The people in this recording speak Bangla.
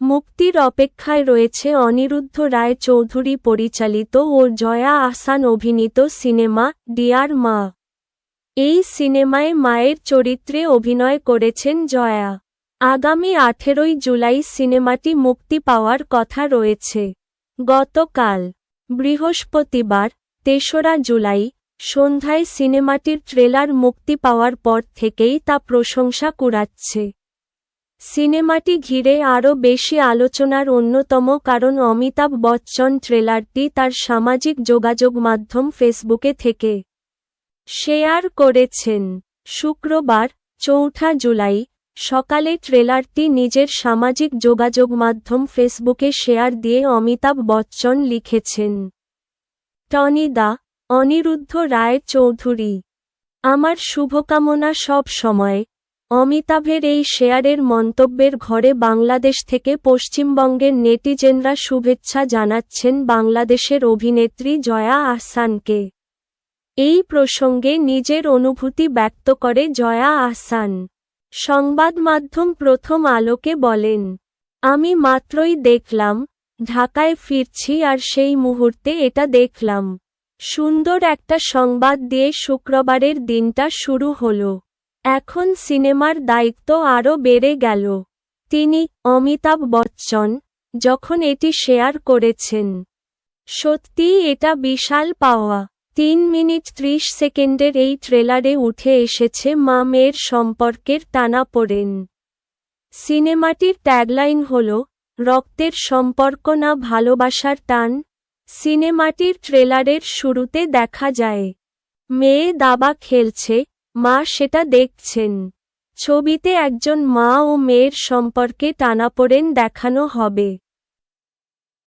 মুক্তির অপেক্ষায় রয়েছে অনিরুদ্ধ রায় চৌধুরী পরিচালিত ও জয়া আহসান অভিনীত সিনেমা, ডিয়ার মা। এই সিনেমায় মায়ের চরিত্রে অভিনয় করেছেন জয়া। আগামী আঠেরোই জুলাই সিনেমাটি মুক্তি পাওয়ার কথা রয়েছে। গতকাল বৃহস্পতিবার, তেসরা জুলাই, সন্ধ্যায় সিনেমাটির ট্রেলার মুক্তি পাওয়ার পর থেকেই তা প্রশংসা কুড়াচ্ছে। সিনেমাটি ঘিরে আরও বেশি আলোচনার অন্যতম কারণ অমিতাভ বচ্চন ট্রেলারটি তার সামাজিক যোগাযোগ মাধ্যম ফেসবুকে থেকে শেয়ার করেছেন। শুক্রবার, চৌঠা জুলাই, সকালে ট্রেলারটি নিজের সামাজিক যোগাযোগ মাধ্যম ফেসবুকে শেয়ার দিয়ে অমিতাভ বচ্চন লিখেছেন। টনিদা অনিরুদ্ধ রায় চৌধুরী, আমার শুভকামনা সব সময় অমিতাভের এই শেয়ারের মন্তব্যের ঘরে বাংলাদেশ থেকে পশ্চিমবঙ্গের নেটিজেনরা শুভেচ্ছা জানাচ্ছেন বাংলাদেশের অভিনেত্রী জয়া আহসানকে। এই প্রসঙ্গে নিজের অনুভূতি ব্যক্ত করে জয়া আহসান। সংবাদ মাধ্যম প্রথম আলোকে বলেন, আমি মাত্রই দেখলাম, ঢাকায় ফিরছি আর সেই মুহূর্তে এটা দেখলাম। সুন্দর একটা সংবাদ দিয়ে শুক্রবারের দিনটা শুরু হলো। এখন সিনেমার দায়িত্ব আরও বেড়ে গেল। তিনি অমিতাভ বচ্চন, যখন এটি শেয়ার করেছেন। সত্যিই এটা বিশাল পাওয়া। তিন মিনিট ত্রিশ সেকেন্ডের এই ট্রেলারে উঠে এসেছে মা মেয়ের সম্পর্কের টানাপোড়েন সিনেমাটির ট্যাগলাইন হল, রক্তের সম্পর্ক না ভালোবাসার টান। সিনেমাটির ট্রেলারের শুরুতে দেখা যায়, মেয়ে দাবা খেলছে মা সেটা দেখছেন। ছবিতে একজন মা ও মেয়ের সম্পর্কে টানাপোড়েন দেখানো হবে।